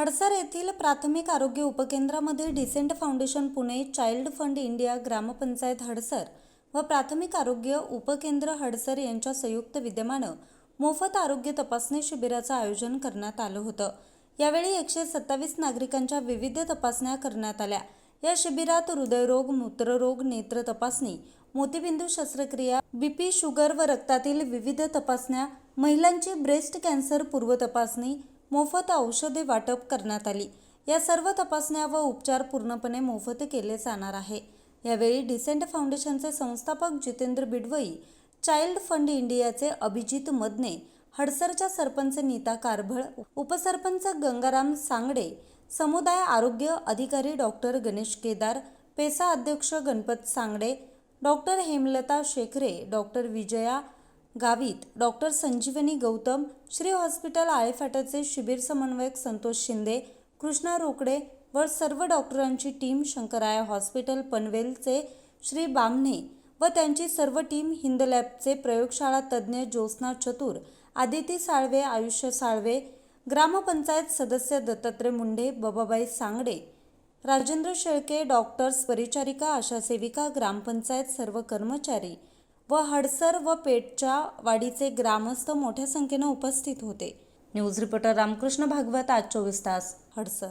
हडसर येथील प्राथमिक आरोग्य उपकेंद्रामध्ये decent foundation Pune child fund India gram panchayat Hadsar व प्राथमिक आरोग्य उपकेंद्र हडसर यांच्या संयुक्त विद्यमानं मोफत आरोग्य तपासणी शिबिराचं आयोजन करण्यात आलं होतं. यावेळी एकशे सत्तावीस नागरिकांच्या विविध तपासण्या करण्यात आल्या. या शिबिरात हृदयरोग मूत्ररोग नेत्र तपासणी मोतीबिंदू शस्त्रक्रिया बीपी शुगर व रक्तातील विविध तपासण्या महिलांची ब्रेस्ट कॅन्सर पूर्व तपासणी मोफत औषधे वाटप करण्यात आली. या सर्व तपासण्या व उपचार पूर्णपणे मोफत केले जाणार आहे. यावेळी डिसेंट फाउंडेशनचे संस्थापक जितेंद्र बिडवई चाइल्ड फंड इंडियाचे अभिजित मदने हडसरच्या सरपंच नीता कारभळ उपसरपंच गंगाराम सांगडे समुदाय आरोग्य अधिकारी डॉक्टर गणेश केदार पेसा अध्यक्ष Ganpat Sangade doctor Hemlata Shekhare doctor Vijaya Gavit doctor Sanjivani Gautam Shri hospital आळेफाट्याचे शिबिर समन्वयक संतोष शिंदे कृष्णा रोकडे व सर्व डॉक्टरांची टीम शंकराया हॉस्पिटल पनवेलचे श्री बामणे व त्यांची सर्व टीम हिंद लॅबचे प्रयोगशाळा तज्ज्ञ ज्योत्स्ना चतुर आदिती साळवे आयुष्य साळवे ग्रामपंचायत सदस्य दत्तात्रय मुंडे बबाबाई सांगडे राजेंद्र शेळके डॉक्टर्स परिचारिका आशा सेविका ग्रामपंचायत सर्व कर्मचारी व हडसर व पेठच्या वाडीचे ग्रामस्थ मोठ्या संख्येनं उपस्थित होते. न्यूज रिपोर्टर रामकृष्ण भागवत आज चोवीस तास हडसर.